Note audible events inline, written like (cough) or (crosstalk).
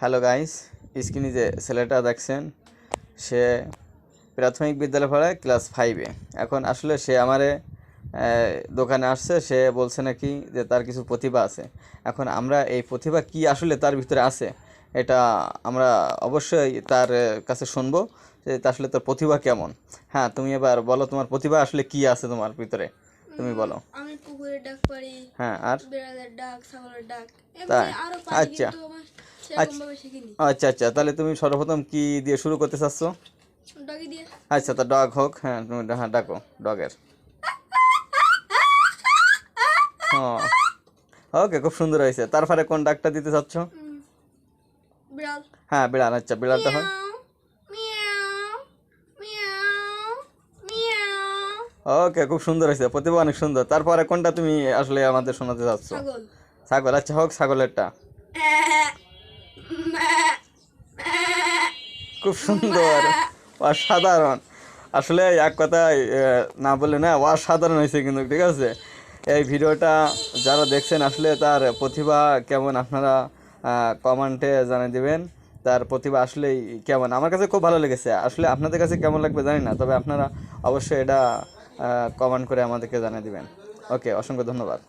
Hello guys স্ক্রিনে যে ছেলেটা দেখছেন সে প্রাথমিক বিদ্যালয় পড়ায় ক্লাস ফাইভে এখন আসলে সে আমারে দোকানে আসছে সে বলছে নাকি যে তার কিছু প্রতিভা আছে। এখন আমরা এই প্রতিভা কি আসলে তার ভিতরে আছে এটা আমরা অবশ্যই তার কাছে শুনব যে আসলে তোর প্রতিভা কেমন। হ্যাঁ তুমি এবার বলো তোমার প্রতিভা আসলে কি আছে তোমার ভিতরে? তুমি বলো। আমি ডাক পারি হ্যাঁ আর? বিড়ালের ডাক ছাগলের ডাক আচ্ছা। আচ্ছা। আচ্ছা তাহলে তুমি সর্বপ্রথম কি দিয়ে শুরু করতে চাচ্ছ? আচ্ছা তা ডগ হোক হ্যাঁ তুমি হ্যাঁ ডাকো ডগের। হ্যাঁ ওকে খুব সুন্দর হয়েছে। তারপরে কোন ডাকটা দিতে চাচ্ছ? হ্যাঁ বিড়াল আচ্ছা বিড়ালটা হয়। ওকে খুব সুন্দর হয়েছে। প্রতিভা অনেক সুন্দর। তারপরে কোনটা তুমি আসলে আমাদের শোনাতে চাচ্ছ? ছাগল। ছাগল আচ্ছা হোক ছাগলেরটা। (laughs) খুব সুন্দর, অসাধারণ। আসলে এক কথায় না বলে না, অসাধারণ হয়েছে কিন্তু, ঠিক আছে? এই ভিডিওটা যারা দেখছেন, আসলে তার প্রতিভা কেমন আপনারা কমেন্টে জানিয়ে দিবেন। তার প্রতিভা আসলেই কেমন। আমার কাছে খুব ভালো লেগেছে। আসলে আপনাদের কাছে কেমন লাগবে জানি না, তবে আপনারা অবশ্যই এটা কমেন্ট করে আমাদেরকে জানিয়ে দিবেন। ওকে, অসংখ্য ধন্যবাদ।